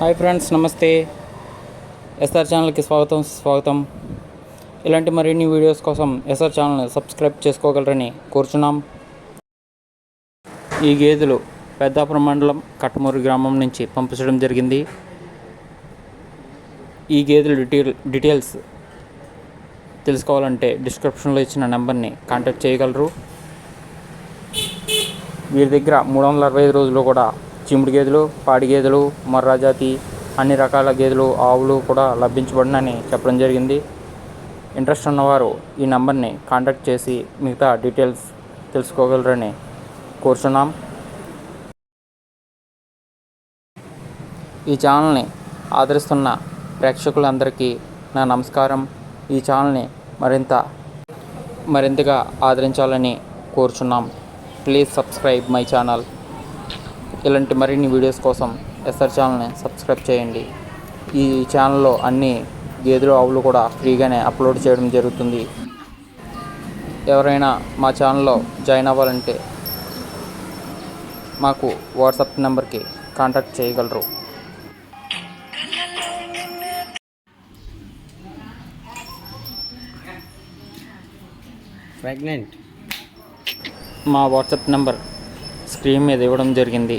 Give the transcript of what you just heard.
Hi friends నమస్తే. SR ఛానల్కి స్వాగతం స్వాగతం ఇలాంటి మరిన్ని వీడియోస్ కోసం ఎస్ఆర్ ఛానల్ని సబ్స్క్రైబ్ చేసుకోగలరని కోరుచున్నాం. ఈ గేదెలు పెద్దాపురం మండలం కట్టమూరు గ్రామం నుంచి పంపించడం జరిగింది. ఈ గేదెల డీటెయిల్ డీటెయిల్స్ తెలుసుకోవాలంటే డిస్క్రిప్షన్లో ఇచ్చిన నెంబర్ని కాంటాక్ట్ చేయగలరు. వీరి దగ్గర మూడు వందల అరవై ఐదు రోజులు కూడా చిముడు గేదెలు పాడి గేదెలు మర్రా జాతి అన్ని రకాల గేదెలు ఆవులు కూడా లభించబడినని చెప్పడం జరిగింది. ఇంట్రెస్ట్ ఉన్నవారు ఈ నెంబర్ని కాంటాక్ట్ చేసి మిగతా డీటెయిల్స్ తెలుసుకోగలరని కోరుచున్నాం. ఈ ఛానల్ని ఆదరిస్తున్న ప్రేక్షకులందరికీ నా నమస్కారం. ఈ ఛానల్ని మరింత మరింతగా ఆదరించాలని కోరుచున్నాం. Please subscribe my channel. ఇలాంటి మరిన్ని వీడియోస్ కోసం ఎస్ఆర్ ఛానల్ని సబ్స్క్రైబ్ చేయండి. ఈ ఛానల్లో అన్ని గేదెలు ఆవులు కూడా ఫ్రీగానే అప్లోడ్ చేయడం జరుగుతుంది. ఎవరైనా మా ఛానల్లో జాయిన్ అవ్వాలంటే మాకు వాట్సాప్ నెంబర్కి కాంటాక్ట్ చేయగలరు. ప్రెగ్నెంట్ మా వాట్సాప్ నెంబర్ స్క్రీన్ మీద ఇవ్వడం జరిగింది.